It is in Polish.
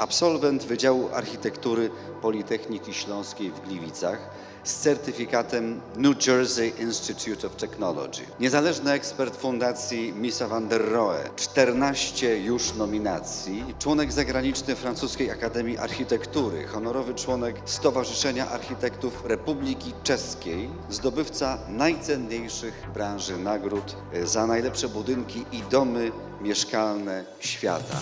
absolwent Wydziału Architektury Politechniki Śląskiej w Gliwicach z certyfikatem New Jersey Institute of Technology. Niezależny ekspert Fundacji Misa van der Rohe, 14 już nominacji, członek zagraniczny Francuskiej Akademii Architektury, honorowy członek Stowarzyszenia Architektów Republiki Czeskiej, zdobywca najcenniejszych branży nagród e, za najlepsze budynki i domy mieszkalne świata.